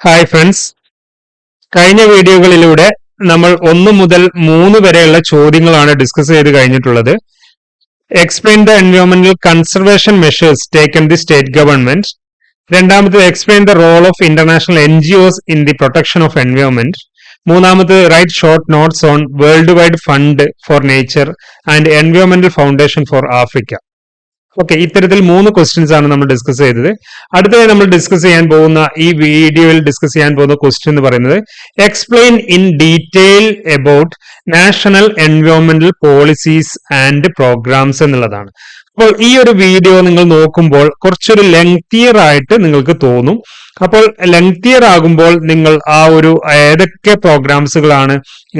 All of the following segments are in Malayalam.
ഹായ് ഫ്രണ്ട്സ് കഴിഞ്ഞ വീഡിയോകളിലൂടെ നമ്മൾ ഒന്ന് മുതൽ മൂന്ന് വരെയുള്ള ചോദ്യങ്ങളാണ് ഡിസ്കസ് ചെയ്ത് കഴിഞ്ഞിട്ടുള്ളത്. Explain the എൻവയോൺമെന്റൽ conservation measures taken the state government രണ്ടാമത് explain the role of international N G Os in the protection of environment മൂന്നാമത് write short notes on world wide fund for nature and എൻവയോൺമെന്റൽ foundation for Africa okay ഇത്തരത്തിൽ മൂന്ന് ക്വസ്റ്റ്യൻസ് ആണ് നമ്മൾ ഡിസ്കസ് ചെയ്തത്. അടുത്തതായി നമ്മൾ ഡിസ്കസ് ചെയ്യാൻ പോകുന്ന ഈ വീഡിയോയിൽ ഡിസ്കസ് ചെയ്യാൻ പോകുന്ന ക്വസ്റ്റ്യൻ എന്ന് പറയുന്നത് explain in detail about national എൻവയോൺമെന്റൽ policies and programs എന്നുള്ളതാണ്. അപ്പോൾ ഈ ഒരു വീഡിയോ നിങ്ങൾ നോക്കുമ്പോൾ കുറച്ചൊരു ലെങ്തിയർ ആയിട്ട് നിങ്ങൾക്ക് തോന്നും. അപ്പോൾ ലെങ്തിയർ ആകുമ്പോൾ നിങ്ങൾ ആ ഒരു ഏതൊക്കെ പ്രോഗ്രാംസുകളാണ്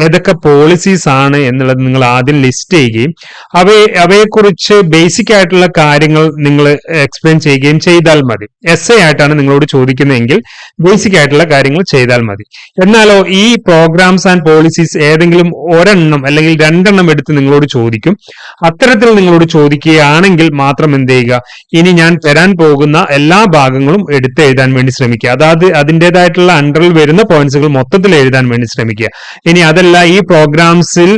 ഏതൊക്കെ പോളിസീസ് ആണ് എന്നുള്ളത് നിങ്ങൾ ആദ്യം ലിസ്റ്റ് ചെയ്യുകയും അവയെ അവയെക്കുറിച്ച് ബേസിക് ആയിട്ടുള്ള കാര്യങ്ങൾ നിങ്ങൾ എക്സ്പ്ലെയിൻ ചെയ്യുകയും ചെയ്താൽ മതി. എസ് എ ആയിട്ടാണ് നിങ്ങളോട് ചോദിക്കുന്നതെങ്കിൽ ബേസിക് ആയിട്ടുള്ള കാര്യങ്ങൾ ചെയ്താൽ മതി. എന്നാലോ ഈ പ്രോഗ്രാംസ് ആൻഡ് പോളിസീസ് ഏതെങ്കിലും ഒരെണ്ണം അല്ലെങ്കിൽ രണ്ടെണ്ണം എടുത്ത് നിങ്ങളോട് ചോദിക്കും. അത്തരത്തിൽ നിങ്ങളോട് ചോദിക്കുകയാണെങ്കിൽ മാത്രം എന്ത് ചെയ്യുക? ഇനി ഞാൻ തരാൻ പോകുന്ന എല്ലാ ഭാഗങ്ങളും എടുത്ത് എഴുതാൻ വേണ്ടി ശ്രമിക്കുക. അതായത് അതിന്റെതായിട്ടുള്ള അണ്ടറിൽ വരുന്ന പോയിന്റ്സുകൾ മൊത്തത്തിൽ എഴുതാൻ വേണ്ടി ശ്രമിക്കുക. ഇനി അതല്ല ഈ പ്രോഗ്രാംസിൽ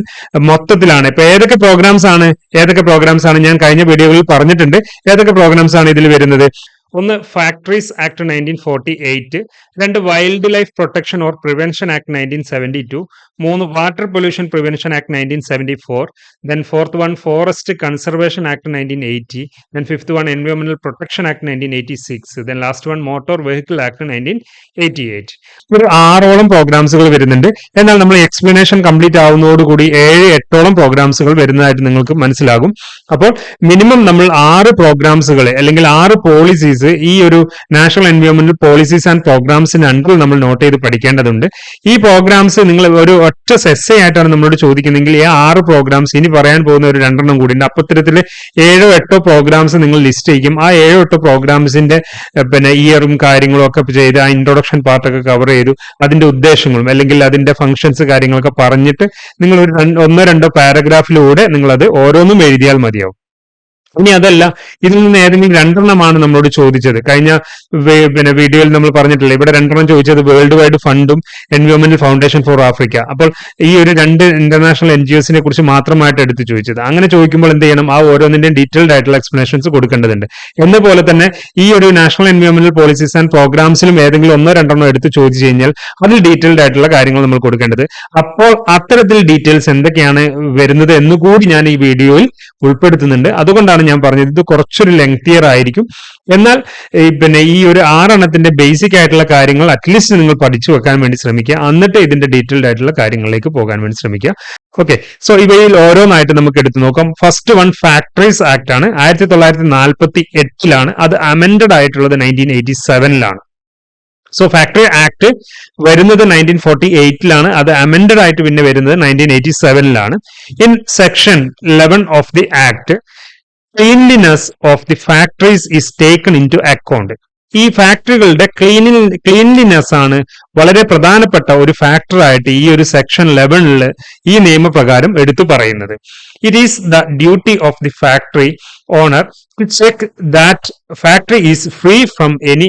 മൊത്തത്തിലാണ്. ഇപ്പൊ ഏതൊക്കെ പ്രോഗ്രാംസ് ആണ്? ഏതൊക്കെ പ്രോഗ്രാംസ് ആണ്? ഞാൻ കഴിഞ്ഞ വീഡിയോകളിൽ പറഞ്ഞിട്ടുണ്ട്. ഏതൊക്കെ പ്രോഗ്രാംസ് ആണ് ഇതിൽ വരുന്നത്? ഒന്ന് factories act nineteen forty eight രണ്ട് wild life protection or prevention act nineteen seventy two മൂന്ന് water pollution prevention act nineteen seventy four then fourth one forest conservation act nineteen eighty then fifth one എൻവയോൺമെന്റൽ protection act nineteen eighty six then last one motor vehicle act nineteen eighty eight ഒരു ആറോളം പ്രോഗ്രാംസുകൾ വരുന്നുണ്ട്. എന്നാൽ നമ്മൾ എക്സ്പ്ലനേഷൻ കംപ്ലീറ്റ് ആവുന്നതോടുകൂടി ഏഴ് എട്ടോളം പ്രോഗ്രാംസുകൾ വരുന്നതായിട്ട് നിങ്ങൾക്ക് മനസ്സിലാകും. അപ്പോൾ മിനിമം നമ്മൾ ആറ് പ്രോഗ്രാംസുകൾ അല്ലെങ്കിൽ ആറ് പോളിസീസ് ഈ ഒരു നാഷണൽ എൻവയോൺമെന്റൽ പോളിസീസ് ആൻഡ് പ്രോഗ്രാംസിന്റെ അണ്ടറിൽ നമ്മൾ നോട്ട് ചെയ്ത് പഠിക്കേണ്ടതുണ്ട്. ഈ പ്രോഗ്രാംസ് നിങ്ങൾ ഒരു ഒറ്റ എസ് ആയിട്ടാണ് നമ്മളോട് ചോദിക്കുന്നതെങ്കിൽ ഈ ആറ് പ്രോഗ്രാംസ് ഇനി പറയാൻ പോകുന്ന ഒരു രണ്ടെണ്ണം കൂടി ഉണ്ട്. അപ്പൊ ഇത്തരത്തിൽ ഏഴോ എട്ടോ പ്രോഗ്രാംസ് നിങ്ങൾ ലിസ്റ്റ് ചെയ്യും ആ ഏഴോ എട്ടോ പ്രോഗ്രാംസിന്റെ പിന്നെ ഇയറും കാര്യങ്ങളും ഒക്കെ ചെയ്ത് ആ ഇൻട്രൊഡക്ഷൻ പാർട്ടൊക്കെ കവർ ചെയ്തു. അതിന്റെ ഉദ്ദേശങ്ങളും അല്ലെങ്കിൽ അതിന്റെ ഫംഗ്ഷൻസ് കാര്യങ്ങളൊക്കെ പറഞ്ഞിട്ട് നിങ്ങൾ ഒരു ഒന്നോ രണ്ടോ പാരഗ്രാഫിലൂടെ നിങ്ങൾ അത് ഓരോന്നും എഴുതിയാൽ മതിയാവും. ഇനി അതല്ല ഇതിൽ നിന്ന് ഏതെങ്കിലും രണ്ടെണ്ണമാണ് നമ്മളോട് ചോദിച്ചത്. കഴിഞ്ഞ പിന്നെ വീഡിയോയിൽ നമ്മൾ പറഞ്ഞിട്ടില്ല ഇവിടെ രണ്ടെണ്ണം ചോദിച്ചത് വേൾഡ് വൈഡ് ഫണ്ടും എൻവയോൺമെന്റൽ ഫൗണ്ടേഷൻ ഫോർ ആഫ്രിക്ക അപ്പോൾ ഈ ഒരു രണ്ട് ഇന്റർനാഷണൽ എൻ ജി ഒസിനെ കുറിച്ച് മാത്രമായിട്ട് എടുത്ത് ചോദിച്ചത്. അങ്ങനെ ചോദിക്കുമ്പോൾ എന്ത് ചെയ്യണം? ആ ഓരോന്നിന്റെയും ഡീറ്റെയിൽഡ് ആയിട്ടുള്ള എക്സ്പ്ലനേഷൻസ് കൊടുക്കേണ്ടതുണ്ട്. എന്ന പോലെ തന്നെ ഈ ഒരു നാഷണൽ എൻവയോൺമെന്റൽ പോളിസീസ് ആൻഡ് പ്രോഗ്രാംസിലും ഏതെങ്കിലും ഒന്നോ രണ്ടെണ്ണോ എടുത്ത് ചോദിച്ചു കഴിഞ്ഞാൽ അതിൽ ഡീറ്റെയിൽഡ് ആയിട്ടുള്ള കാര്യങ്ങൾ നമ്മൾ കൊടുക്കേണ്ടത്. അപ്പോൾ അത്തരത്തിൽ ഡീറ്റെയിൽസ് എന്തൊക്കെയാണ് വരുന്നത് എന്നുകൂടി ഞാൻ ഈ വീഡിയോയിൽ ഉൾപ്പെടുത്തുന്നുണ്ട്. അതുകൊണ്ടാണ് ഞാൻ പറഞ്ഞത്. ഇത് കുറച്ചൊരു ലെങ്തിയർ ആയിരിക്കും. എന്നാൽ പിന്നെ ഈ ഒരു ആറെണ്ണത്തിന്റെ ബേസിക് ആയിട്ടുള്ള കാര്യങ്ങൾ അറ്റ്ലീസ്റ്റ് നിങ്ങൾ പഠിച്ചു വെക്കാൻ വേണ്ടി ശ്രമിക്കുക. എന്നിട്ട് ഇതിന്റെ ഡീറ്റെയിൽഡ് ആയിട്ടുള്ള കാര്യങ്ങളിലേക്ക് പോകാൻ വേണ്ടി ശ്രമിക്കുക. ഓക്കെ സോ ഇവയിൽ ഓരോന്നായിട്ട് നമുക്ക് എടുത്തു നോക്കാം. ഫസ്റ്റ് വൺ ഫാക്ടറീസ് ആക്ട് ആണ്. ആയിരത്തി തൊള്ളായിരത്തി നാൽപ്പത്തി എട്ടിലാണ് അത് അമെൻഡഡ് ആയിട്ടുള്ളത് നയന്റീൻ എയ്റ്റി സെവനിലാണ് സോ ഫാക്ടറി ആക്ട് വരുന്നത് നയന്റീൻ ഫോർട്ടി എയ്റ്റിലാണ് അത് അമെൻഡഡ് ആയിട്ട് പിന്നെ വരുന്നത് nineteen eighty സെവനിലാണ് in section eleven of the act cleanliness of the factories is taken into account ഈ ഫാക്ടറികളുടെ ക്ലീനിൽ ക്ലീൻലിനെസ് ആണ് വളരെ പ്രധാനപ്പെട്ട ഒരു ഫാക്ടർ ആയിട്ട് ഈ ഒരു സെക്ഷൻ ലെവനിൽ ഈ നിയമപ്രകാരം എടുത്തു പറയുന്നത്. It is the duty of the factory owner to check that factory is free from any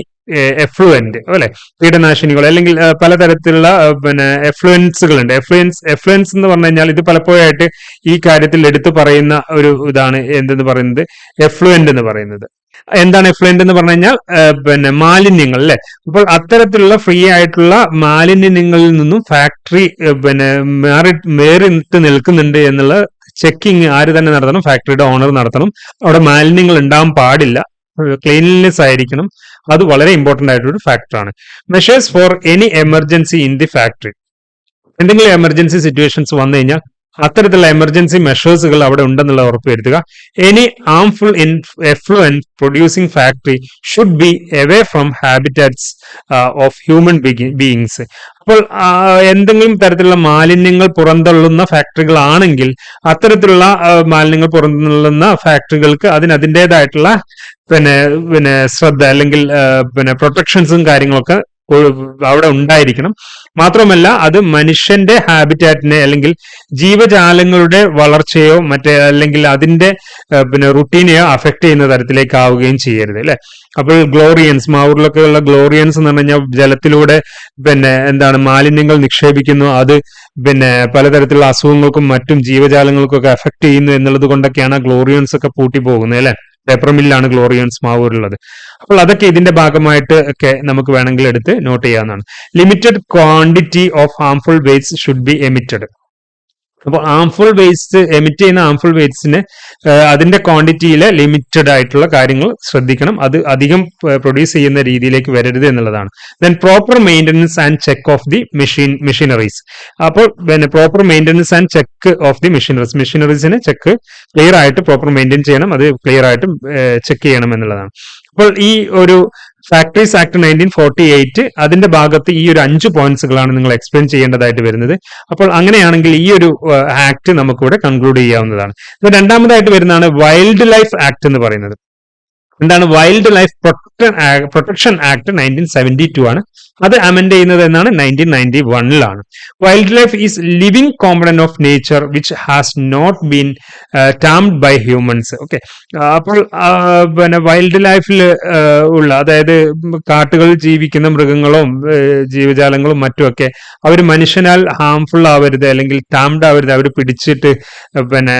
effluent അല്ലെ? കീടനാശിനികൾ അല്ലെങ്കിൽ പലതരത്തിലുള്ള പിന്നെ എഫ്ലുവൻസുകൾ ഉണ്ട് എഫ്ലുവൻസ് എഫ്ലുവൻസ് എന്ന് പറഞ്ഞു കഴിഞ്ഞാൽ ഇത് പലപ്പോഴായിട്ട് ഈ കാര്യത്തിൽ എടുത്തു പറയുന്ന ഒരു ഇതാണ് എന്തെന്ന് പറയുന്നത്? എഫ്ലുവന്റ് എന്ന് പറയുന്നത്. എന്താണ് എഫ്ലുവന്റ് എന്ന് പറഞ്ഞു കഴിഞ്ഞാൽ പിന്നെ മാലിന്യങ്ങൾ അല്ലെ? അപ്പോൾ അത്തരത്തിലുള്ള ഫ്രീ ആയിട്ടുള്ള മാലിന്യങ്ങളിൽ നിന്നും ഫാക്ടറി പിന്നെ മാറി നിട്ട് നിൽക്കുന്നുണ്ട് എന്നുള്ള ചെക്കിങ് ആര് തന്നെ നടത്തണം? ഫാക്ടറിയുടെ ഓണർ നടത്തണം. അവിടെ മാലിന്യങ്ങൾ ഉണ്ടാവാൻ പാടില്ല. ക്ലീൻലിനെസ് ആയിരിക്കണം. അത് വളരെ ഇമ്പോർട്ടന്റ് ആയിട്ടൊരു ഫാക്ടറാണ് measures for any emergency in the factory എന്തെങ്കിലും എമർജൻസി സിറ്റുവേഷൻസ് വന്നു കഴിഞ്ഞാൽ അത്തരത്തിലുള്ള എമർജൻസി മെഷേഴ്സുകൾ അവിടെ ഉണ്ടെന്നുള്ള ഉറപ്പ് വരുത്തുക. Any harmful in effluent producing factory should be away from habitats of human beings അപ്പോൾ എന്തെങ്കിലും തരത്തിലുള്ള മാലിന്യങ്ങൾ പുറന്തള്ളുന്ന ഫാക്ടറികളാണെങ്കിൽ അത്തരത്തിലുള്ള മാലിന്യങ്ങൾ പുറന്തള്ളുന്ന ഫാക്ടറികൾക്ക് അതിന് അതിന്റെതായിട്ടുള്ള പിന്നെ പിന്നെ ശ്രദ്ധ അല്ലെങ്കിൽ പിന്നെ പ്രൊട്ടക്ഷൻസും കാര്യങ്ങളൊക്കെ അവിടെ ഉണ്ടായിരിക്കണം. മാത്രമല്ല അത് മനുഷ്യന്റെ ഹാബിറ്റാറ്റിനെ അല്ലെങ്കിൽ ജീവജാലങ്ങളുടെ വളർച്ചയോ മറ്റേ അല്ലെങ്കിൽ അതിന്റെ പിന്നെ റുട്ടീനെയോ അഫക്ട് ചെയ്യുന്ന തരത്തിലേക്ക് ആവുകയും ചെയ്യരുത് അല്ലെ? അപ്പോൾ ഗ്ലോറിയൻസ് മാവൂരിലൊക്കെ ഉള്ള ഗ്ലോറിയൻസ് എന്ന് പറഞ്ഞു കഴിഞ്ഞാൽ ജലത്തിലൂടെ പിന്നെ എന്താണ് മാലിന്യങ്ങൾ നിക്ഷേപിക്കുന്നു. അത് പിന്നെ പലതരത്തിലുള്ള അസുഖങ്ങൾക്കും മറ്റും ജീവജാലങ്ങൾക്കും ഒക്കെ എഫക്ട് ചെയ്യുന്നു എന്നുള്ളത് കൊണ്ടൊക്കെയാണ് ഗ്ലോറിയൻസ് ഒക്കെ പൂട്ടി പോകുന്നത് അല്ലെ? പേപ്പർ മില്ലാണ് ഗ്ലോറിയൻസ് മാവൂരുള്ളത് അപ്പോൾ അതൊക്കെ ഇതിന്റെ ഭാഗമായിട്ട് ഒക്കെ നമുക്ക് വേണമെങ്കിൽ എടുത്ത് നോട്ട് ചെയ്യാവുന്നതാണ്. Limited quantity of harmful waste should be emitted അപ്പോൾ ആംഫുൾ വേസ്റ്റ് എമിറ്റ് ചെയ്യുന്ന ആംഫുൾ വേസ്റ്റിന് അതിന്റെ ക്വാണ്ടിറ്റിയിലെ ലിമിറ്റഡ് ആയിട്ടുള്ള കാര്യങ്ങൾ ശ്രദ്ധിക്കണം. അത് അധികം പ്രൊഡ്യൂസ് ചെയ്യുന്ന രീതിയിലേക്ക് വരരുത് എന്നുള്ളതാണ്. Then proper maintenance and check of the machine machineries അപ്പോൾ പിന്നെ proper maintenance and check of the machineries മെഷീനറീസിന് check clear ആയിട്ട് പ്രോപ്പർ മെയിന്റെയിൻ ചെയ്യണം. അത് ക്ലിയർ ആയിട്ട് ചെക്ക് ചെയ്യണം എന്നുള്ളതാണ്. അപ്പോൾ ഈ ഒരു factories act nineteen forty eight അതിന്റെ ഭാഗത്ത് ഈ ഒരു അഞ്ച് പോയിന്റ്സുകളാണ് നിങ്ങൾ എക്സ്പ്ലെയിൻ ചെയ്യേണ്ടതായിട്ട് വരുന്നത്. അപ്പോൾ അങ്ങനെയാണെങ്കിൽ ഈ ഒരു ആക്ട് നമുക്കിവിടെ കൺക്ലൂഡ് ചെയ്യാവുന്നതാണ്. രണ്ടാമതായിട്ട് വരുന്നതാണ് വൈൽഡ് ലൈഫ് ആക്ട് എന്ന് പറയുന്നത്. എന്താണ് wild life protection act nineteen seventy two ആണ്. അത് അമെൻഡ് ചെയ്യുന്നത് എന്നാണ് nineteen ninety വണ്ണിലാണ് wild life is living component of nature which has not been tamed by humans okay അപ്പോൾ പിന്നെ വൈൽഡ് ലൈഫിൽ ഉള്ള അതായത് കാട്ടുകളിൽ ജീവിക്കുന്ന മൃഗങ്ങളും ജീവജാലങ്ങളും മറ്റുമൊക്കെ അവർ മനുഷ്യനാൽ ഹാംഫുൾ ആവരുത് അല്ലെങ്കിൽ ടാംഡ് ആവരുത് അവർ പിടിച്ചിട്ട് പിന്നെ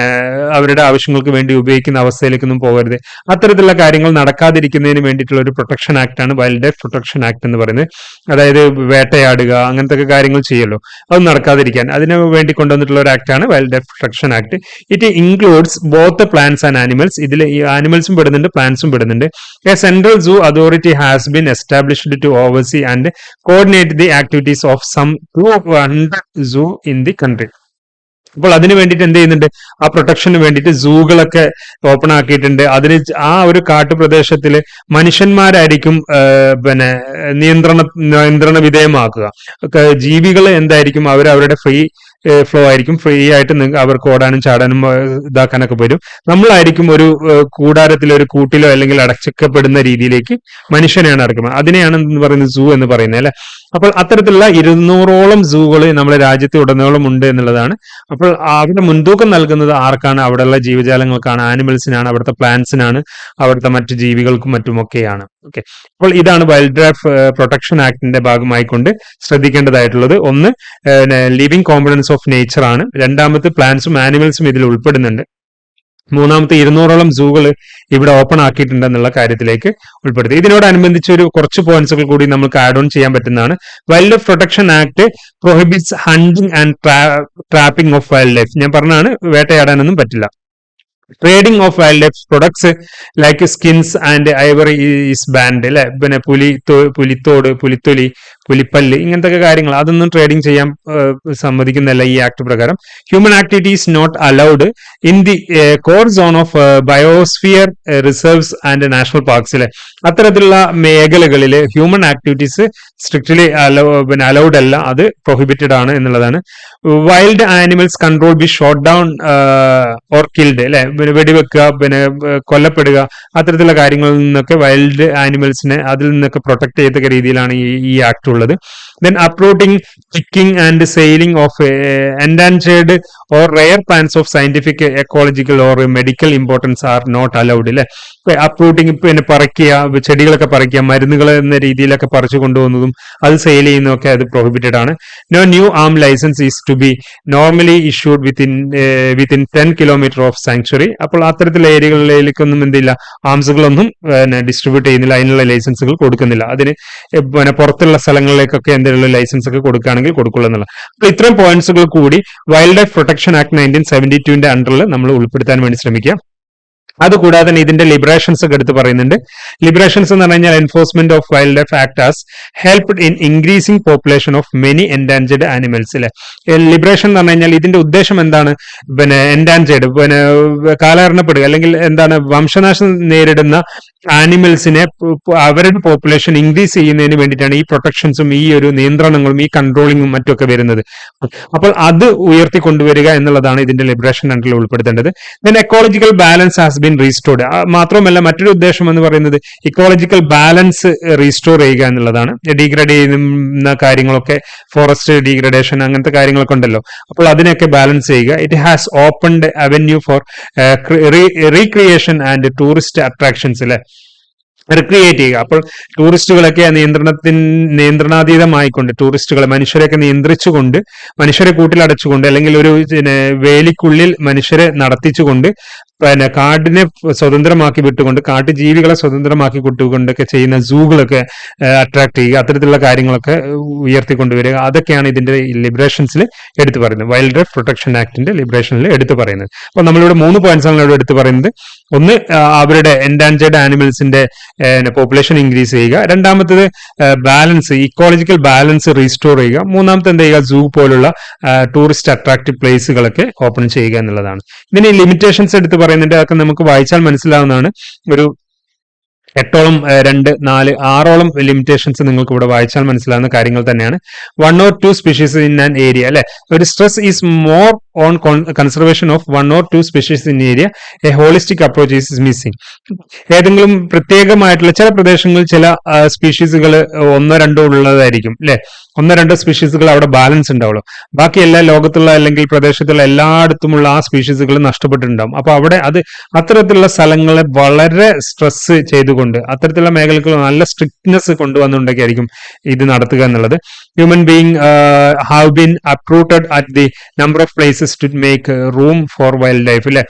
അവരുടെ ആവശ്യങ്ങൾക്ക് വേണ്ടി ഉപയോഗിക്കുന്ന അവസ്ഥയിലേക്കൊന്നും പോകരുത് അത്തരത്തിലുള്ള കാര്യങ്ങൾ നടക്കാതിരിക്കുന്നതിന് വേണ്ടിയിട്ടുള്ള ഒരു പ്രൊട്ടക്ഷൻ ആക്ട് ആണ് വൈൽഡ് ലൈഫ് പ്രൊട്ടക്ഷൻ ആക്ട് എന്ന് പറയുന്നത്. അതായത് വേട്ടയാടുക അങ്ങനത്തെ കാര്യങ്ങൾ ചെയ്യല്ലോ അത് നടക്കാതിരിക്കാൻ. അതിന് വേണ്ടി കൊണ്ടുവന്നിട്ടുള്ള ഒരു ആക്ട് ആണ് wild life protection act it includes both plants and animals ഇതിൽ ആനിമൽസും പെടുന്നുണ്ട് പ്ലാന്റ്സും പെടുന്നുണ്ട്. A central zoo authority has been established to oversee and coordinate the activities of some two hundred zoo in the country അപ്പോൾ അതിന് വേണ്ടിയിട്ട് എന്ത് ചെയ്യുന്നുണ്ട്? ആ പ്രൊട്ടക്ഷന് വേണ്ടിയിട്ട് സൂകളൊക്കെ ഓപ്പൺ ആക്കിയിട്ടുണ്ട്. അതിന് ആ ഒരു കാട്ടുപ്രദേശത്തിൽ മനുഷ്യന്മാരായിരിക്കും പിന്നെ നിയന്ത്രണ നിയന്ത്രണ വിധേയമാക്കുക. ജീവികൾ എന്തായിരിക്കും? അവർ അവരുടെ ഫ്രീ ഫ്ലോ ആയിരിക്കും. ഫ്രീ ആയിട്ട് അവർക്ക് ഓടാനും ചാടാനും ഇതാക്കാനൊക്കെ വരും. നമ്മളായിരിക്കും ഒരു കൂടാരത്തിലോ ഒരു കൂട്ടിലോ അല്ലെങ്കിൽ അടച്ചക്കപ്പെടുന്ന രീതിയിലേക്ക് മനുഷ്യനെയാണ് ഇറക്കുന്നത് അതിനെയാണ് എന്ന് പറയുന്നത് സൂ എന്ന് പറയുന്നത് അല്ലെ? അപ്പോൾ അത്തരത്തിലുള്ള ഇരുന്നൂറോളം സൂകൾ നമ്മുടെ രാജ്യത്ത് ഉടനീളം ഉണ്ട് എന്നുള്ളതാണ്. അപ്പോൾ അവിടെ മുൻതൂക്കം നൽകുന്നത് ആർക്കാണ്? അവിടെയുള്ള ജീവജാലങ്ങൾക്കാണ് ആനിമൽസിനാണ് അവിടുത്തെ പ്ലാന്റ്സിനാണ് അവിടുത്തെ മറ്റു ജീവികൾക്കും മറ്റുമൊക്കെയാണ്. ഓക്കെ അപ്പോൾ ഇതാണ് വൈൽഡ് ലൈഫ് പ്രൊട്ടക്ഷൻ ആക്ടിന്റെ ഭാഗമായിക്കൊണ്ട് ശ്രദ്ധിക്കേണ്ടതായിട്ടുള്ളത്. ഒന്ന് ലിവിംഗ് കോമ്പണൻസ് ഓഫ് നേച്ചർ ആണ്. രണ്ടാമത്തെ പ്ലാന്റ്സും ആനിമൽസും ഇതിൽ ഉൾപ്പെടുന്നുണ്ട്. മൂന്നാമത്തെ ഇരുന്നൂറോളം സൂകൾ ഇവിടെ ഓപ്പൺ ആക്കിയിട്ടുണ്ട് എന്നുള്ള കാര്യത്തിലേക്ക് ഉൾപ്പെടുത്തി. ഇതിനോടനുബന്ധിച്ച് ഒരു കുറച്ച് പോയിന്റ്സുകൾ കൂടി നമുക്ക് ആഡ് ഓൺ ചെയ്യാൻ പറ്റുന്നതാണ്. Wild life protection act prohibits hunting and trapping of wild life ഞാൻ പറഞ്ഞാണ് വേട്ടയാടാനൊന്നും പറ്റില്ല. Trading of wild life products like skins and ivory is banned അല്ലെ? പിന്നെ പുലി പുലിത്തോട് പുലിത്തൊലി പുലിപ്പല്ല് ഇങ്ങനത്തെ കാര്യങ്ങൾ അതൊന്നും ട്രേഡിംഗ് ചെയ്യാൻ സമ്മതിക്കുന്നില്ല ഈ ആക്ട് പ്രകാരം. Human activities not allowed in the core zone of biosphere reserves and national പാർക്സിലെ അത്തരത്തിലുള്ള മേഖലകളിൽ ഹ്യൂമൻ ആക്ടിവിറ്റീസ് സ്ട്രിക്ട്ലി അലൗ പിന്നെ അലൗഡ് അല്ല അത് പ്രൊഹിബിറ്റഡ് ആണ് എന്നുള്ളതാണ്. Wild animals control be shot down or killed അല്ലെ? വെടിവെക്കുക പിന്നെ കൊല്ലപ്പെടുക അത്തരത്തിലുള്ള കാര്യങ്ങളിൽ നിന്നൊക്കെ വൈൽഡ് ആനിമൽസിനെ അതിൽ നിന്നൊക്കെ പ്രൊട്ടക്ട് ചെയ്തൊക്കെ രീതിയിലാണ് ഈ ആക്ട് ഉള്ളത്. Then uprooting picking and selling of endangered or rare plants of scientific ecological or medical importance are not allowed അല്ലെ അപ്രൂട്ടിങ് പിന്നെ പറിക്കുക ചെടികളൊക്കെ പറിക്കുക മരുന്നുകൾ എന്ന രീതിയിലൊക്കെ പറിച്ചു കൊണ്ടുപോകുന്നതും അത് സെയിൽ ചെയ്യുന്നതൊക്കെ അത് പ്രൊഹിബിറ്റഡ് ആണ്. No new arm license is to be normally issued within within ten kilometer of sanctuary അപ്പോൾ അത്തരത്തിലുള്ള ഏരിയകളിലേക്കൊന്നും എന്തില്ല ആംസുകളൊന്നും ഡിസ്ട്രിബ്യൂട്ട് ചെയ്യുന്നില്ല അതിനുള്ള ലൈസൻസുകൾ കൊടുക്കുന്നില്ല. അതിന് പിന്നെ പുറത്തുള്ള സ്ഥലങ്ങളിലേക്കൊക്കെ എന്തെങ്കിലും ലൈസൻസ് ഒക്കെ കൊടുക്കുകയാണെങ്കിൽ കൊടുക്കുള്ളൂ എന്നുള്ളത്. അപ്പോൾ ഇത്രയും പോയിന്റ്സുകൾ കൂടി wild life protection act nineteen seventy ടുവിന്റെ അണ്ടറിൽ നമ്മൾ ഉൾപ്പെടുത്താൻ വേണ്ടി ശ്രമിക്കുക. അതുകൂടാതെ തന്നെ ഇതിന്റെ ലിബറേഷൻസ് ഒക്കെ എടുത്ത് പറയുന്നുണ്ട്. ലിബറേഷൻസ് എന്ന് പറഞ്ഞു കഴിഞ്ഞാൽ enforcement of wild life act has helped in increasing population of many endangered animals അല്ലെ ലിബറേഷൻ എന്ന് പറഞ്ഞു കഴിഞ്ഞാൽ ഇതിന്റെ ഉദ്ദേശം എന്താണ്? പിന്നെ എൻഡാൻജേഡ് പിന്നെ കാലഹരണപ്പെടുക അല്ലെങ്കിൽ എന്താണ് വംശനാശം നേരിടുന്ന ആനിമൽസിനെ അവരുടെ പോപ്പുലേഷൻ ഇൻക്രീസ് ചെയ്യുന്നതിന് വേണ്ടിയിട്ടാണ് ഈ പ്രൊട്ടക്ഷൻസും ഈ ഒരു നിയന്ത്രണങ്ങളും ഈ കൺട്രോളിങ്ങും മറ്റൊക്കെ വരുന്നത്. അപ്പോൾ അത് ഉയർത്തി കൊണ്ടുവരിക എന്നുള്ളതാണ് ഇതിന്റെ ലിബറേഷൻ അണ്ടറിൽ ഉൾപ്പെടുത്തേണ്ടത്. Then ecological balance has been restored മാത്രമല്ല മറ്റൊരു ഉദ്ദേശം എന്ന് പറയുന്നത് ഇക്കോളജിക്കൽ ബാലൻസ് റീസ്റ്റോർ ചെയ്യുക എന്നുള്ളതാണ്. ഡീഗ്രേഡ് ചെയ്യുന്ന കാര്യങ്ങളൊക്കെ ഫോറസ്റ്റ് ഡീഗ്രഡേഷൻ അങ്ങനത്തെ കാര്യങ്ങളൊക്കെ ഉണ്ടല്ലോ. അപ്പോൾ അതിനൊക്കെ ബാലൻസ് ചെയ്യുക. It has opened avenue for recreation and tourist attractions അല്ലെ റിക്രിയേറ്റ് ചെയ്യുക. അപ്പോൾ ടൂറിസ്റ്റുകളൊക്കെ നിയന്ത്രണത്തിന് നിയന്ത്രണാതീതമായിക്കൊണ്ട് ടൂറിസ്റ്റുകളെ മനുഷ്യരെയൊക്കെ നിയന്ത്രിച്ചുകൊണ്ട് മനുഷ്യരെ കൂട്ടിലടച്ചുകൊണ്ട് അല്ലെങ്കിൽ ഒരു വേലിക്കുള്ളിൽ മനുഷ്യരെ നടത്തിച്ചുകൊണ്ട് പിന്നെ കാടിനെ സ്വതന്ത്രമാക്കി വിട്ടുകൊണ്ട് കാട്ടു ജീവികളെ സ്വതന്ത്രമാക്കി വിട്ടുകൊണ്ടൊക്കെ ചെയ്യുന്ന സൂകളൊക്കെ അട്രാക്ട് ചെയ്യുക അത്തരത്തിലുള്ള കാര്യങ്ങളൊക്കെ ഉയർത്തിക്കൊണ്ടുവരിക അതൊക്കെയാണ് ഇതിന്റെ ലിബറേഷൻസിൽ എടുത്തു പറയുന്നത്. വൈൽഡ് ലൈഫ് പ്രൊട്ടക്ഷൻ ആക്ടിന്റെ ലിബറേഷനിൽ എടുത്തു പറയുന്നത്. അപ്പൊ നമ്മളിവിടെ മൂന്ന് പോയിന്റ്സ് ആണ് ഇവിടെ എടുത്തു പറയുന്നത്. ഒന്ന് അവരുടെ എൻഡാൻജേർഡ് ആനിമൽസിന്റെ പോപ്പുലേഷൻ ഇൻക്രീസ് ചെയ്യുക. രണ്ടാമത്തത് ബാലൻസ് ഇക്കോളജിക്കൽ ബാലൻസ് റീസ്റ്റോർ ചെയ്യുക. മൂന്നാമത്തെ എന്ത് ചെയ്യുക? സൂ പോലുള്ള ടൂറിസ്റ്റ് അട്രാക്റ്റീവ് പ്ലേസുകളൊക്കെ ഓപ്പൺ ചെയ്യുക എന്നുള്ളതാണ്. ഇതിന് ലിമിറ്റേഷൻസ് എടുത്ത് പറയുന്നുണ്ട്. അതൊക്കെ നമുക്ക് വായിച്ചാൽ മനസ്സിലാവുന്നതാണ്. ഒരു എട്ടോളം രണ്ട് നാല് ആറോളം ലിമിറ്റേഷൻസ് നിങ്ങൾക്ക് ഇവിടെ വായിച്ചാൽ മനസ്സിലാവുന്ന കാര്യങ്ങൾ തന്നെയാണ്. One or two species in an area അല്ലെ? ഒരു stress is more on conservation of one or two species in area a holistic approach is missing ഏതെങ്കിലും പ്രത്യേകമായിട്ടുള്ള ചില പ്രദേശങ്ങളിൽ ചില സ്പീഷീസുകൾ ഒന്നോ രണ്ടോ ഉള്ളതായിരിക്കും അല്ലെ? ഒന്നോ രണ്ട് സ്പീഷീസുകൾ അവിടെ ബാലൻസ് ഉണ്ടാവുള്ളൂ. ബാക്കി എല്ലാ ലോകത്തുള്ള അല്ലെങ്കിൽ പ്രദേശത്തുള്ള എല്ലായിടത്തുമുള്ള ആ സ്പീഷീസുകൾ നഷ്ടപ്പെട്ടിട്ടുണ്ടാവും. അപ്പൊ അവിടെ അത് അത്തരത്തിലുള്ള സ്ഥലങ്ങളെ വളരെ സ്ട്രെസ് ചെയ്തുകൊണ്ട് അത്തരത്തിലുള്ള മേഖലകൾ നല്ല സ്ട്രിക്ട്നെസ് കൊണ്ടുവന്നുകൊണ്ടൊക്കെയായിരിക്കും ഇത് നടത്തുക എന്നുള്ളത്. Human being have been uprooted at the number of places to make room for wild life അല്ലെ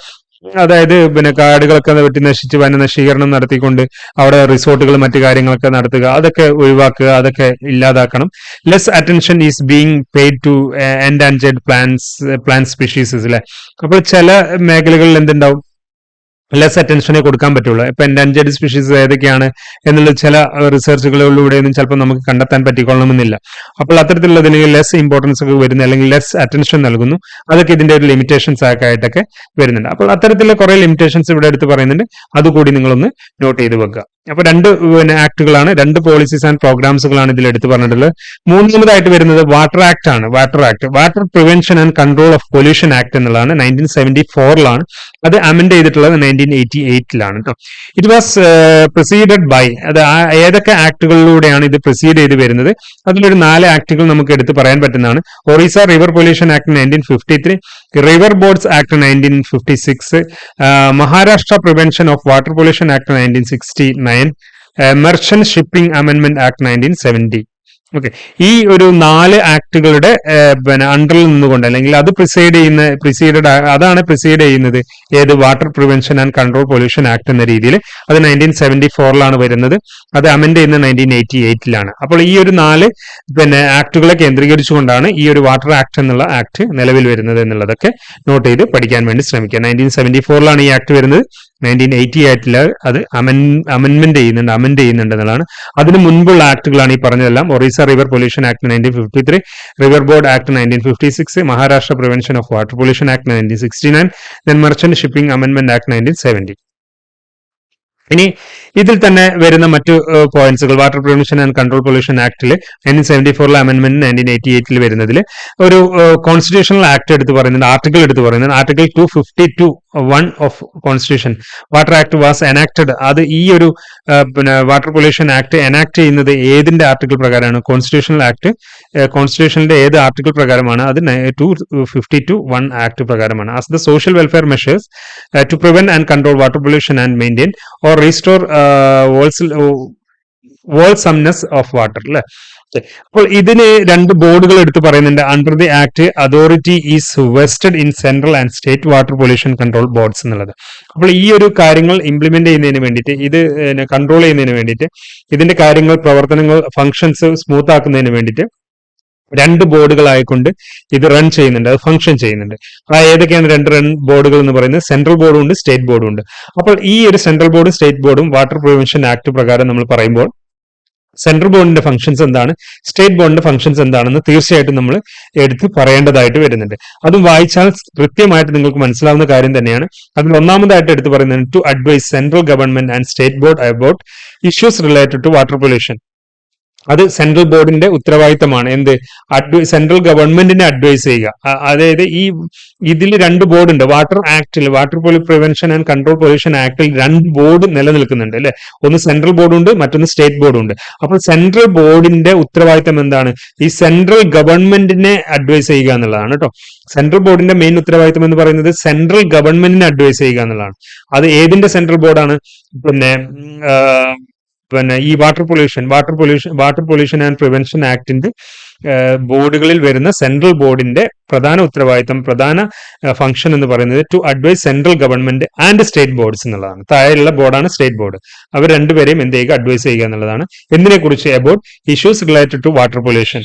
അതായത് പിന്നെ കാടുകളൊക്കെ വെട്ടി നശിച്ച് വന നശീകരണം നടത്തിക്കൊണ്ട് അവിടെ റിസോർട്ടുകൾ മറ്റു കാര്യങ്ങളൊക്കെ നടത്തുക അതൊക്കെ ഒഴിവാക്കുക അതൊക്കെ ഇല്ലാതാക്കണം. Less attention is being paid to endangered plants plant species അല്ലെ അപ്പോൾ ചില മേഖലകളിൽ എന്തുണ്ടാവും? ലെസ് അറ്റൻഷനെ കൊടുക്കാൻ പറ്റുള്ളൂ. ഇപ്പൊ എൻഡാഞ്ചേർഡ് സ്പീഷീസ് ഏതൊക്കെയാണ് എന്നുള്ള ചില റിസർച്ചുകളിലൂടെ റിസർച്ചുകളിലൂടെയൊന്നും ചിലപ്പോൾ നമുക്ക് കണ്ടെത്താൻ പറ്റിക്കൊള്ളണമെന്നില്ല. അപ്പോൾ അത്തരത്തിലുള്ളതിന് ലെസ് ഇമ്പോർട്ടൻസ് ഒക്കെ വരുന്ന അല്ലെങ്കിൽ ലെസ് അറ്റൻഷൻ നൽകുന്നു. അതൊക്കെ ഇതിന്റെ ഒരു ലിമിറ്റേഷൻസ് ആയിട്ടൊക്കെ വരുന്നുണ്ട്. അപ്പോൾ അത്തരത്തിലുള്ള കുറെ ലിമിറ്റേഷൻസ് ഇവിടെ എടുത്ത് പറയുന്നുണ്ട്. അതുകൂടി നിങ്ങളൊന്ന് നോട്ട് ചെയ്ത് വെക്കുക. അപ്പൊ രണ്ട് പിന്നെ ആക്ടുകളാണ്. രണ്ട് പോളിസീസ് ആൻഡ് പ്രോഗ്രാംസുകളാണ് ഇതിൽ എടുത്തു പറഞ്ഞിട്ടുള്ളത്. മൂന്നാമതായിട്ട് വരുന്നത് വാട്ടർ ആക്ട് ആണ്. Water act water prevention and control of pollution act എന്നുള്ളതാണ്. നയന്റീൻ സെവന്റി ഫോറിലാണ് അത് അമെൻഡ് ചെയ്തിട്ടുള്ളത് നയന്റീൻ എയ്റ്റി എയ്റ്റിലാണ് കേട്ടോ ഇറ്റ് വാസ് പ്രൊസീഡഡ് ബൈ അത് ഏതൊക്കെ ആക്ടുകളിലൂടെയാണ് ഇത് പ്രൊസീഡ് ചെയ്ത് വരുന്നത്? അതിലൊരു നാല് ആക്ടുകൾ നമുക്ക് എടുത്ത് പറയാൻ പറ്റുന്നതാണ്. Orissa river pollution act nineteen fifty three river boards act nineteen fifty six Maharashtra prevention of water pollution act nineteen sixty nine merchant shipping amendment act nineteen seventy okay ഈ ഒരു നാല് ആക്ടുകളുടെ പിന്നെ അണ്ടറിൽ നിന്നുകൊണ്ട് അല്ലെങ്കിൽ അത് പ്രിസൈഡ് ചെയ്യുന്ന പ്രിസൈഡ് അതാണ് പ്രിസൈഡ് ചെയ്യുന്നത്. ഏത് water prevention and control pollution act എന്ന രീതിയിൽ. അത് നയന്റീൻ സെവന്റി ഫോറിലാണ് വരുന്നത്. അത് അമെൻഡ് ചെയ്യുന്ന നയന്റീൻ എയ്റ്റി എയ്റ്റിലാണ് അപ്പോൾ ഈ ഒരു നാല് പിന്നെ ആക്ടുകളെ കേന്ദ്രീകരിച്ചുകൊണ്ടാണ് ഈ ഒരു വാട്ടർ ആക്ട് എന്നുള്ള ആക്ട് നിലവിൽ വരുന്നത് എന്നുള്ളതൊക്കെ നോട്ട് ചെയ്ത് പഠിക്കാൻ വേണ്ടി ശ്രമിക്കുക. നയന്റീൻ സെവന്റി ഫോറിലാണ് ഈ ആക്ട് വരുന്നത്. നയന്റീൻ എയ്റ്റി ആക്ടിൽ അത് അമൻ അമെൻമെന്റ് ചെയ്യുന്നുണ്ട് അമെൻഡ് ചെയ്യുന്നുണ്ട് എന്നുള്ളതാണ്. അതിന് മുൻപുള്ള ആക്ടുകളാണ് ഈ പറഞ്ഞതെല്ലാം. Orissa river pollution act nineteen fifty three river board act nineteen fifty six Maharashtra prevention of water pollution act nineteen sixty nine then merchant shipping അമെൻമെന്റ് act nineteen seventy ഇനി ഇതിൽ തന്നെ വരുന്ന മറ്റു പോയിന്റ്സുകൾ. Water pollution and control pollution ആക്ടിൽ nineteen seventy ഫോറിലെ അമെന്റ്മെന്റ് നയന്റീൻ എയ്റ്റി എയ്റ്റിൽ വരുന്നതിൽ ഒരു കോൺസ്റ്റിറ്റ്യൂഷണൽ ആക്ട് എടുത്ത് പറയുന്നുണ്ട് ആർട്ടിക്കിൾ എടുത്ത് പറയുന്നുണ്ട്. Article two fifty two one of constitution water act was enacted അത് ഈ ഒരു പിന്നെ വാട്ടർ പൊല്യൂഷൻ ആക്ട് എനാക്ട് ചെയ്യുന്നത് ഏതിന്റെ ആർട്ടിക്കിൾ പ്രകാരമാണ്? കോൺസ്റ്റിറ്റ്യൂഷണൽ ആക്ട് കോൺസ്റ്റിറ്റ്യൂഷനിലെ ഏത് ആർട്ടിക്കിൾ പ്രകാരമാണ്? അത് two fifty two one act പ്രകാരമാണ്. As the social welfare measures to prevent and control water pollution and maintain or restore whole wholesomeness of water അല്ലെ? അപ്പോൾ ഇതിന് രണ്ട് ബോർഡുകൾ എടുത്ത് പറയുന്നുണ്ട്. Under the act authority is vested in central and state water pollution control boards എന്നുള്ളത്. അപ്പോൾ ഈ ഒരു കാര്യങ്ങൾ ഇംപ്ലിമെന്റ് ചെയ്യുന്നതിന് വേണ്ടിയിട്ട് ഇത് കൺട്രോൾ ചെയ്യുന്നതിന് വേണ്ടിയിട്ട് ഇതിന്റെ കാര്യങ്ങൾ പ്രവർത്തനങ്ങൾ ഫങ്ഷൻസ് സ്മൂത്ത് ആക്കുന്നതിന് വേണ്ടിയിട്ട് രണ്ട് ബോർഡുകളായിക്കൊണ്ട് ഇത് റൺ ചെയ്യുന്നുണ്ട് അത് ഫംഗ്ഷൻ ചെയ്യുന്നുണ്ട്. ആ ഏതൊക്കെയാണ് രണ്ട് റൺ ബോർഡുകൾ എന്ന് പറയുന്നത്? സെൻട്രൽ ബോർഡും ഉണ്ട് സ്റ്റേറ്റ് ബോർഡും ഉണ്ട്. അപ്പോൾ ഈ ഒരു സെൻട്രൽ ബോർഡും സ്റ്റേറ്റ് ബോർഡും വാട്ടർ പ്രിവെൻഷൻ ആക്ട് പ്രകാരം നമ്മൾ പറയുമ്പോൾ സെൻട്രൽ ബോർഡിന്റെ ഫംഗ്ഷൻസ് എന്താണ്? സ്റ്റേറ്റ് ബോർഡിന്റെ ഫംഗ്ഷൻസ് എന്താണെന്ന് തീർച്ചയായിട്ടും നമ്മൾ എടുത്ത് പറയേണ്ടതായിട്ട് വരുന്നുണ്ട്. അതും വായിച്ചാൽ കൃത്യമായിട്ട് നിങ്ങൾക്ക് മനസ്സിലാവുന്ന കാര്യം തന്നെയാണ്. അതിൽ ഒന്നാമതായിട്ട് എടുത്ത് പറയുന്നത് to advise central government and state board about issues related to water pollution അത് സെൻട്രൽ ബോർഡിന്റെ ഉത്തരവാദിത്തമാണ്. എന്ത്? അഡ്വൈ സെൻട്രൽ ഗവൺമെന്റിനെ അഡ്വൈസ് ചെയ്യുക. അതായത് ഈ ഇതിൽ രണ്ട് ബോർഡ് ഉണ്ട്. Water ആക്ടിൽ water prevention and control pollution ആക്ടിൽ രണ്ട് ബോർഡ് നിലനിൽക്കുന്നുണ്ട് അല്ലെ? ഒന്ന് സെൻട്രൽ ബോർഡ് ഉണ്ട് മറ്റൊന്ന് സ്റ്റേറ്റ് ബോർഡ് ഉണ്ട്. അപ്പോൾ സെൻട്രൽ ബോർഡിന്റെ ഉത്തരവാദിത്തം എന്താണ്? ഈ സെൻട്രൽ ഗവൺമെന്റിനെ അഡ്വൈസ് ചെയ്യുക എന്നുള്ളതാണ് കേട്ടോ. സെൻട്രൽ ബോർഡിന്റെ മെയിൻ ഉത്തരവാദിത്തം എന്ന് പറയുന്നത് സെൻട്രൽ ഗവൺമെന്റിനെ അഡ്വൈസ് ചെയ്യുക എന്നുള്ളതാണ്. അത് ഏതിന്റെ സെൻട്രൽ ബോർഡാണ് പിന്നെ പിന്നെ ഈ water pollution water pollution water pollution and prevention ആക്ടിന്റെ ബോർഡുകളിൽ വരുന്ന സെൻട്രൽ ബോർഡിന്റെ പ്രധാന ഉത്തരവാദിത്തം പ്രധാന ഫംഗ്ഷൻ എന്ന് പറയുന്നത് to advise central government and state boards എന്നുള്ളതാണ്. താഴെയുള്ള ബോർഡാണ് സ്റ്റേറ്റ് ബോർഡ് അവർ രണ്ടുപേരെയും എന്ത് ചെയ്യുക? അഡ്വൈസ് ചെയ്യുക എന്നുള്ളതാണ്. എന്തിനെ കുറിച്ച് about issues related to water pollution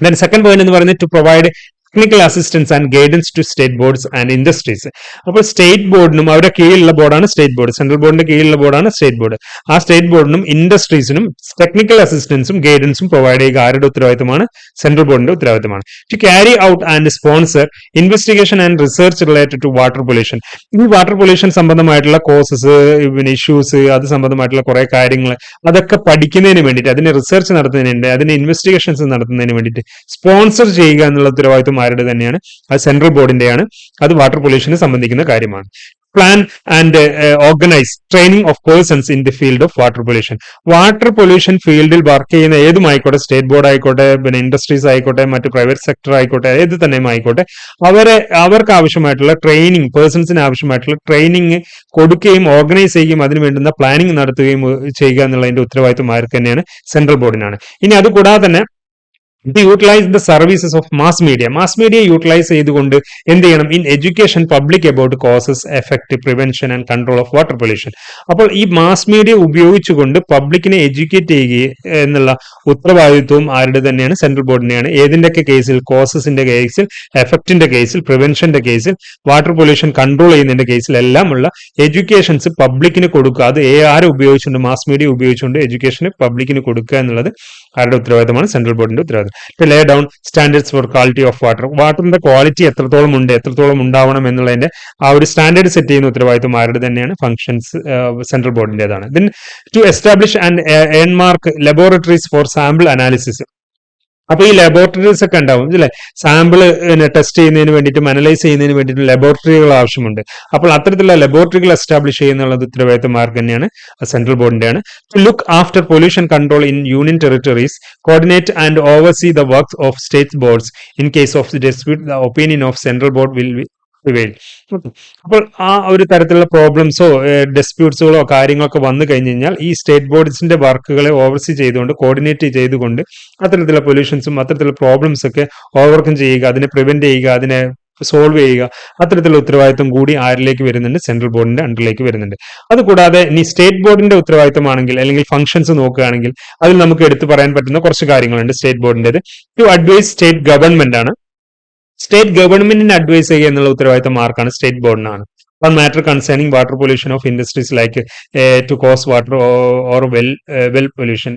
then second point എന്ന് പറയുന്നത് to provide technical assistance and guidance to state boards and industries അപ്പോൾ സ്റ്റേറ്റ് ബോർഡിനും അവരുടെ കീഴിലുള്ള ബോർഡാണ് സ്റ്റേറ്റ് ബോർഡ് സെൻട്രൽ ബോർഡിന്റെ കീഴിലുള്ള ബോർഡാണ് സ്റ്റേറ്റ് ബോർഡ് ആ സ്റ്റേറ്റ് ബോർഡിനും ഇൻഡസ്ട്രീസിനും ടെക്നിക്കൽ അസിസ്റ്റൻസും ഗൈഡൻസും പ്രൊവൈഡ് ചെയ്യുക. ആരുടെ ഉത്തരവാദിത്തമാണ്? സെൻട്രൽ ബോർഡിന്റെ ഉത്തരവാദിത്തമാണ്. To carry out and sponsor investigation and research related to water pollution ഈ വാട്ടർ പൊല്യൂഷൻ സംബന്ധമായിട്ടുള്ള കോസസ് പിന്നെ ഇഷ്യൂസ് അത് സംബന്ധമായിട്ടുള്ള കുറെ കാര്യങ്ങൾ അതൊക്കെ പഠിക്കുന്നതിന് വേണ്ടിയിട്ട് അതിന് റിസർച്ച് നടത്തുന്നതിന് വേണ്ടി അതിന് ഇൻവെസ്റ്റിഗേഷൻസ് നടത്തുന്നതിന് വേണ്ടിയിട്ട് സ്പോൺസർ ചെയ്യുക എന്നുള്ള ഉത്തരവാദിത്വം ആരുടെ തന്നെയാണ്. അത് സെൻട്രൽ ബോർഡിന്റെയാണ് അത് വാട്ടർ പൊല്യൂഷനെ സംബന്ധിക്കുന്ന കാര്യമാണ്. Plan and organise training of persons in the field of water pollution water pollution ഫീൽഡിൽ വർക്ക് ചെയ്യുന്ന ഏതുമായിക്കോട്ടെ സ്റ്റേറ്റ് ബോർഡ് ആയിക്കോട്ടെ പിന്നെ ഇൻഡസ്ട്രീസ് ആയിക്കോട്ടെ മറ്റ് പ്രൈവറ്റ് സെക്ടർ ആയിക്കോട്ടെ ഏത് തന്നെയും ആയിക്കോട്ടെ അവരെ അവർക്ക് ആവശ്യമായിട്ടുള്ള ട്രെയിനിങ് പേഴ്സൺസിന് ആവശ്യമായിട്ടുള്ള ട്രെയിനിങ് കൊടുക്കുകയും ഓർഗനൈസ് ചെയ്യുകയും അതിന് വേണ്ടുന്ന പ്ലാനിങ് നടത്തുകയും ചെയ്യുക എന്നുള്ളതിന്റെ ഉത്തരവാദിത്വം ആർക്ക് തന്നെയാണ്? സെൻട്രൽ ബോർഡിനാണ് ഇനി അതുകൂടാതെ തന്നെ ഇത് utilise the services of mass media mass media utilise ചെയ്തുകൊണ്ട് എന്ത് ചെയ്യണം? In education public about causes effect prevention and control of water pollution അപ്പോൾ ഈ മാസ് മീഡിയ ഉപയോഗിച്ചുകൊണ്ട് പബ്ലിക്കിനെ എഡ്യൂക്കേറ്റ് ചെയ്യുക എന്നുള്ള ഉത്തരവാദിത്വവും ആരുടെ തന്നെയാണ്? സെൻട്രൽ ബോർഡിനെയാണ് ഏതിന്റെയൊക്കെ കേസിൽ കോസസിന്റെ കേസിൽ എഫക്റ്റിന്റെ കേസിൽ പ്രിവെൻഷന്റെ കേസിൽ വാട്ടർ പൊല്യൂഷൻ കൺട്രോൾ ചെയ്യുന്നതിന്റെ കേസിൽ എല്ലാം ഉള്ള എഡ്യൂക്കേഷൻസ് പബ്ലിക്കിന് കൊടുക്കുക. അത് ആരെ ഉപയോഗിച്ചുകൊണ്ട്? മാസ് മീഡിയ ഉപയോഗിച്ചുകൊണ്ട് എഡ്യൂക്കേഷന് പബ്ലിക്കിന് കൊടുക്കുക എന്നുള്ളത് ആരുടെ ഉത്തരവാദിത്തമാണ്? സെൻട്രൽ ബോർഡിന്റെ ഉത്തരവാദിത്തം. To lay down standards for quality of water വാട്ടറിന്റെ quality എത്രത്തോളം ഉണ്ട് എത്രത്തോളം ഉണ്ടാവണം എന്നുള്ളതിന്റെ ആ ഒരു സ്റ്റാൻഡേർഡ് സെറ്റ് ചെയ്യുന്ന ഉത്തരവാദിത്വം ആരുടെ തന്നെയാണ്? Functions central ബോർഡിന്റേതാണ് then to establish and earmark laboratories for sample analysis അപ്പൊ ഈ ലബോറട്ടറീസ് ഒക്കെ ഉണ്ടാവും അല്ലെ സാമ്പിൾ ടെസ്റ്റ് ചെയ്യുന്നതിന് വേണ്ടിയിട്ടും അനലൈസ് ചെയ്യുന്നതിന് വേണ്ടിയിട്ടും ലബോറട്ടറികൾ ആവശ്യമുണ്ട്. അപ്പോൾ അത്തരത്തിലുള്ള ലബോറട്ടറികൾ എസ്റ്റാബ്ലിഷ് ചെയ്യുന്നുള്ളത് ഉത്തരവാദിത്തം ആർക്ക് തന്നെയാണ് central ബോർഡിന്റെയാണ് to look after pollution control in union territories coordinate and oversee the work of state boards in case of dispute the opinion of central board will prevail അപ്പോൾ ആ ഒരു തരത്തിലുള്ള പ്രോബ്ലംസോ ഡിസ്പ്യൂട്ട്സുകളോ കാര്യങ്ങളൊക്കെ വന്നു കഴിഞ്ഞു കഴിഞ്ഞാൽ ഈ സ്റ്റേറ്റ് ബോർഡ്സിന്റെ വർക്കുകളെ ഓവർസീ ചെയ്തുകൊണ്ട് കോർഡിനേറ്റ് ചെയ്തുകൊണ്ട് അത്തരത്തിലുള്ള പൊല്യൂഷൻസും അത്തരത്തിലുള്ള പ്രോബ്ലംസ് ഒക്കെ ഓവർകം ചെയ്യുക അതിനെ പ്രിവെന്റ് ചെയ്യുക അതിനെ സോൾവ് ചെയ്യുക അത്തരത്തിലുള്ള ഉത്തരവാദിത്വം കൂടി ആരിലേക്ക് വരുന്നുണ്ട്? സെൻട്രൽ ബോർഡിന്റെ അണ്ടറിലേക്ക് വരുന്നുണ്ട്. അതുകൂടാതെ ഇനി സ്റ്റേറ്റ് ബോർഡിന്റെ ഉത്തരവാദിത്തമാണെങ്കിൽ അല്ലെങ്കിൽ ഫംഗ്ഷൻസ് നോക്കുകയാണെങ്കിൽ അതിൽ നമുക്ക് എടുത്തു പറയാൻ പറ്റുന്ന കുറച്ച് കാര്യങ്ങളുണ്ട് സ്റ്റേറ്റ് ബോർഡിന്റേത് ടു അഡ്വൈസ് സ്റ്റേറ്റ് ഗവൺമെന്റ് ആണ്. സ്റ്റേറ്റ് ഗവൺമെന്റിനെ അഡ്വൈസ് ചെയ്യുക എന്നുള്ള ഉത്തരവാദിത്തം ആർക്കാണ് സ്റ്റേറ്റ് ബോർഡിനാണ് on matter concerning water pollution of industries like to cause water or well well pollution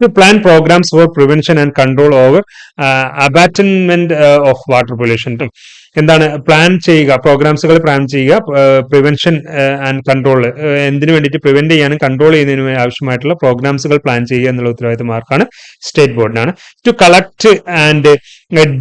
to plan programmes for prevention and control over abatement of water pollution എന്താണ് പ്ലാൻ ചെയ്യുക? പ്രോഗ്രാംസുകൾ പ്ലാൻ ചെയ്യുക പ്രിവെൻഷൻ ആൻഡ് കൺട്രോൾ എന്തിനു വേണ്ടിയിട്ട് പ്രിവെന്റ് ചെയ്യാനും കൺട്രോൾ ചെയ്യുന്നതിന് ആവശ്യമായിട്ടുള്ള പ്രോഗ്രാംസുകൾ പ്ലാൻ ചെയ്യുക എന്നുള്ള ഉത്തരവാദിത്തം ആർക്കാണ്? State ബോർഡിനാണ് to collect and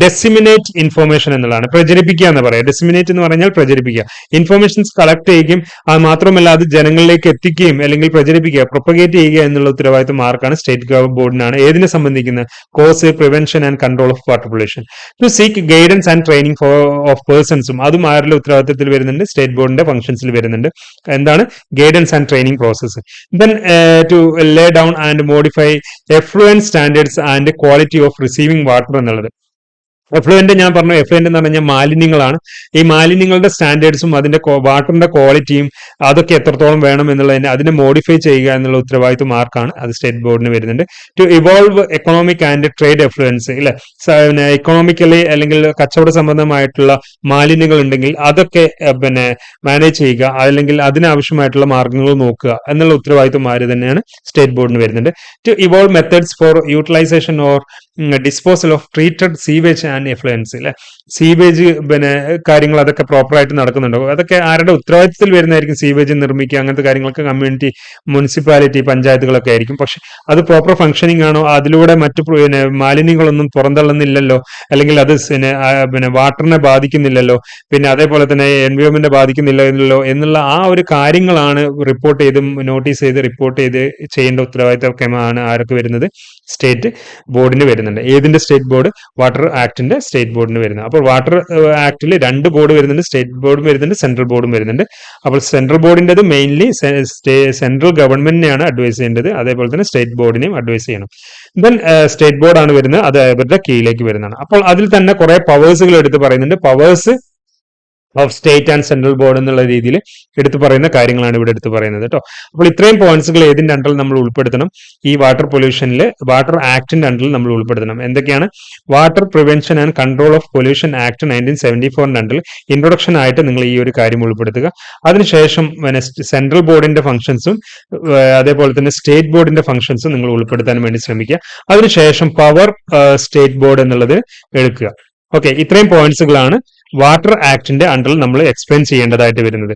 disseminate information എന്നുള്ളതാണ്. പ്രചരിപ്പിക്കുക എന്ന് പറയാം ഡെസിമിനേറ്റ് എന്ന് പറഞ്ഞാൽ പ്രചരിപ്പിക്കുക. ഇൻഫോർമേഷൻസ് കളക്ട് ചെയ്യുകയും അത് മാത്രമല്ല അത് ജനങ്ങളിലേക്ക് എത്തിക്കുകയും അല്ലെങ്കിൽ പ്രചരിപ്പിക്കുക പ്രൊപ്പഗേറ്റ് ചെയ്യുക എന്നുള്ള ഉത്തരവാദിത്തം ആർക്കാണ്? സ്റ്റേറ്റ് ബോർഡിനാണ് ഏതിനെ സംബന്ധിക്കുന്ന cause prevention and control of water pollution to seek guidance and training for of പേഴ്സൺസും അതും ആരുടെ ഉത്തരവാദിത്തത്തിൽ വരുന്നുണ്ട്? സ്റ്റേറ്റ് ബോർഡിന്റെ ഫംഗ്ഷൻസിൽ വരുന്നുണ്ട്. എന്താണ്? Guidance and training process then to lay down and modify effluents standards and quality of receiving water എന്നുള്ളത്. എഫ്ലുവന്റ് ഞാൻ പറഞ്ഞു എഫ്ലുവന്റ് എന്ന് പറഞ്ഞാൽ മാലിന്യങ്ങളാണ്. ഈ മാലിന്യങ്ങളുടെ സ്റ്റാൻഡേർഡ്സും അതിന്റെ വാട്ടറിന്റെ ക്വാളിറ്റിയും അതൊക്കെ എത്രത്തോളം വേണം എന്നുള്ളതിനെ അതിനെ മോഡിഫൈ ചെയ്യുക എന്നുള്ള ഉത്തരവാദിത്വം ആർക്കാണ്? അത് സ്റ്റേറ്റ് ബോർഡിന് വരുന്നുണ്ട്. To evolve economic and trade effluents ഇല്ലെ? എക്കണോമിക്കലി അല്ലെങ്കിൽ കച്ചവട സംബന്ധമായിട്ടുള്ള മാലിന്യങ്ങൾ ഉണ്ടെങ്കിൽ അതൊക്കെ പിന്നെ മാനേജ് ചെയ്യുക അല്ലെങ്കിൽ അതിനാവശ്യമായിട്ടുള്ള മാർഗങ്ങൾ നോക്കുക എന്നുള്ള ഉത്തരവാദിത്വം ആര് തന്നെയാണ്? സ്റ്റേറ്റ് ബോർഡിന് വരുന്നുണ്ട്. To evolve methods for utilisation or disposal of treated sewage and effluents അല്ലെ സീവേജ് പിന്നെ കാര്യങ്ങൾ അതൊക്കെ പ്രോപ്പറായിട്ട് നടക്കുന്നുണ്ടോ? അതൊക്കെ ആരുടെ ഉത്തരവാദിത്തത്തിൽ വരുന്നതായിരിക്കും സീവേജ് നിർമ്മിക്കുക അങ്ങനത്തെ കാര്യങ്ങളൊക്കെ കമ്മ്യൂണിറ്റി മുനിസിപ്പാലിറ്റി പഞ്ചായത്തുകളൊക്കെ ആയിരിക്കും. പക്ഷെ അത് പ്രോപ്പർ ഫംഗ്ഷനിങ് ആണോ? അതിലൂടെ മറ്റു പിന്നെ മാലിന്യങ്ങളൊന്നും പുറന്തള്ളുന്നില്ലല്ലോ? അല്ലെങ്കിൽ അത് പിന്നെ പിന്നെ വാട്ടറിനെ ബാധിക്കുന്നില്ലല്ലോ? പിന്നെ അതേപോലെ തന്നെ എൻവയോൺമെന്റ് ബാധിക്കുന്നില്ലല്ലോ എന്നുള്ള ആ ഒരു കാര്യങ്ങളാണ് റിപ്പോർട്ട് ചെയ്ത് നോട്ടീസ് ചെയ്ത് റിപ്പോർട്ട് ചെയ്ത് ചെയ്യേണ്ട ഉത്തരവാദിത്തമൊക്കെയാണ് ആരൊക്കെ വരുന്നത്? സ്റ്റേറ്റ് ബോർഡിന് വരുന്നുണ്ട്. ഏതിന്റെ സ്റ്റേറ്റ് ബോർഡ് വാട്ടർ ആക്ടിന്റെ സ്റ്റേറ്റ് ബോർഡിന് വരുന്നത്. അപ്പോൾ വാട്ടർ ആക്ടിൽ രണ്ട് ബോർഡ് വരുന്നുണ്ട്. സ്റ്റേറ്റ് ബോർഡും വരുന്നുണ്ട്. സെൻട്രൽ ബോർഡും വരുന്നുണ്ട്. അപ്പോൾ സെൻട്രൽ ബോർഡിന്റെത് മെയിൻലി സെൻട്രൽ ഗവൺമെന്റിനെയാണ് അഡ്വൈസ് ചെയ്യേണ്ടത്. അതേപോലെ തന്നെ സ്റ്റേറ്റ് ബോർഡിനെയും അഡ്വൈസ് ചെയ്യണം. ദെൻ സ്റ്റേറ്റ് ബോർഡാണ് വരുന്നത്. അത് അവരുടെ കീഴിലേക്ക് വരുന്നതാണ്. അപ്പോൾ അതിൽ തന്നെ കുറെ പവേഴ്സുകൾ എടുത്ത് പറയുന്നുണ്ട്. Powers of state and central board എന്നുള്ള രീതിയിൽ എടുത്തു പറയുന്ന കാര്യങ്ങളാണ് ഇവിടെ എടുത്തു പറയുന്നത് കേട്ടോ. അപ്പോൾ ഇത്രയും പോയിന്റ്സുകൾ ഏതിന്റെ അണ്ടറിൽ നമ്മൾ ഉൾപ്പെടുത്തണം? ഈ വാട്ടർ പൊല്യൂഷനിൽ വാട്ടർ ആക്ടിന്റെ അണ്ടറിൽ നമ്മൾ ഉൾപ്പെടുത്തണം. എന്തൊക്കെയാണ്? Water prevention and control of pollution act nineteen seventy ഫോറിന്റെ അണ്ടറിൽ ഇൻട്രൊഡക്ഷൻ ആയിട്ട് നിങ്ങൾ ഈ ഒരു കാര്യം ഉൾപ്പെടുത്തുക. അതിനുശേഷം സെൻട്രൽ ബോർഡിന്റെ ഫംഗ്ഷൻസും അതേപോലെ തന്നെ സ്റ്റേറ്റ് ബോർഡിന്റെ ഫംഗ്ഷൻസും നിങ്ങൾ ഉൾപ്പെടുത്താൻ വേണ്ടി ശ്രമിക്കുക. അതിനുശേഷം പവർ സ്റ്റേറ്റ് ബോർഡ് എന്നുള്ളത് എടുക്കുക. ഓക്കെ ഇത്രയും പോയിന്റ്സുകളാണ് വാട്ടർ ആക്ടിന്റെ അണ്ടറിൽ നമ്മൾ എക്സ്പ്ലെയിൻ ചെയ്യേണ്ടതായിട്ട് വരുന്നത്.